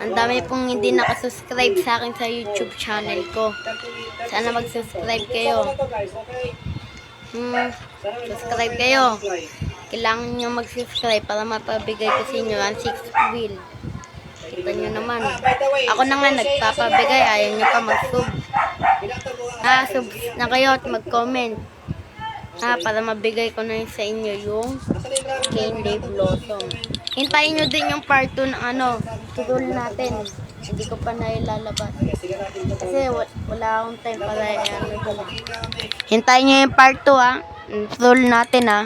Ang dami pong hindi nakasubscribe sa akin sa YouTube channel ko. Sana mag-subscribe kayo. Hmm, subscribe kayo. Kailangan nyo mag-subscribe para mapabigay ko sa inyo ang 6 wheel. Kita nyo naman. Ako na nga nagpapabigay. Ayaw nyo pa mag-sub. Ah, sub na kayo at mag-comment. Ah, para mabigay ko na sa inyo yung Candy Blossom. Hintayin nyo din yung part 2 ng ano, tudol natin. Hindi ko pa na ilalabas. Kasi wa- wala akong time para dun. Hintayin nyo yung part 2 ah. Yung Tudol natin ah.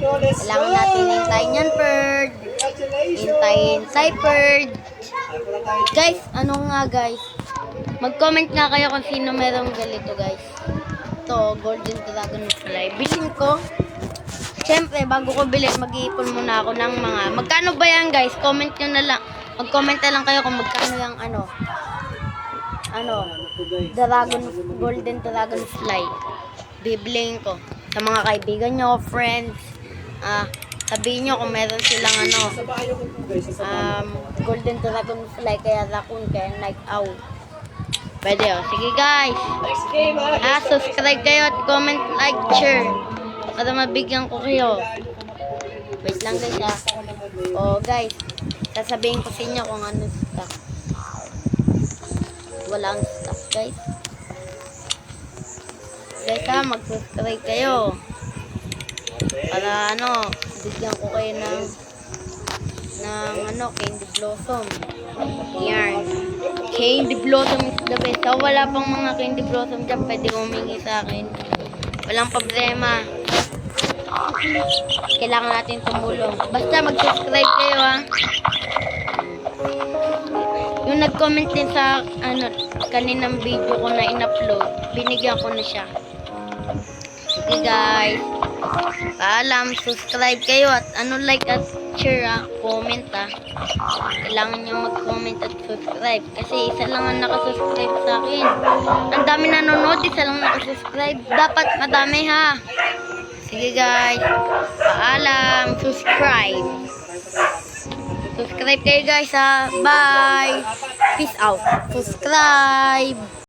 Kailangan natin hintayin yan, Bird. Hintayin, Cyperd. Guys, ano nga guys? Mag-comment nga kayo kung sino merong ganito guys. Ito, Golden Dragon Fly. Bilhin ko. Siyempre, bago ko bilhin, mag-iipon muna ako ng mga... Magkano ba yan guys? Comment nyo na lang. Mag-comment na lang kayo kung magkano yung ano. Ano? Dragon, Golden Dragon Fly. Biblihin ko. Sa mga kaibigan nyo, friends. Ah, sabihin nyo kung meron silang ano. Um, Golden Dragon Fly, kaya raccoon, kaya night owl. Pwede oh. Sige guys. Ha. Ah, subscribe kayo at comment, like, share. Para mabigyan ko kayo. Wait lang guys ah. Oh guys, sasabihin ko sa inyo kung ano stock. Walang stock guys. Guys ha, mag-subscribe kayo. Para ano, bigyan ko kayo ng ng ano, candy blossom. Yan. Candy blossom is the best. So, wala pang mga candy blossom dyan, pwede humingi sa akin. Walang problema. Kailangan natin tumulong. Basta mag-subscribe kayo ha. Yung nag-comment din sa ano, kaninang video ko na in-upload, binigyan ko na siya. Sige guys. Paalam, subscribe kayo at ano like at share ah, comment ah. Kailangan nyo mag-comment at subscribe kasi isa lang ang nakasubscribe sa akin. Ang dami nanonood, isa lang nakasubscribe. Dapat madami ha. Sige guys. Paalam, subscribe. Subscribe kayo guys ha. Bye. Peace out. Subscribe.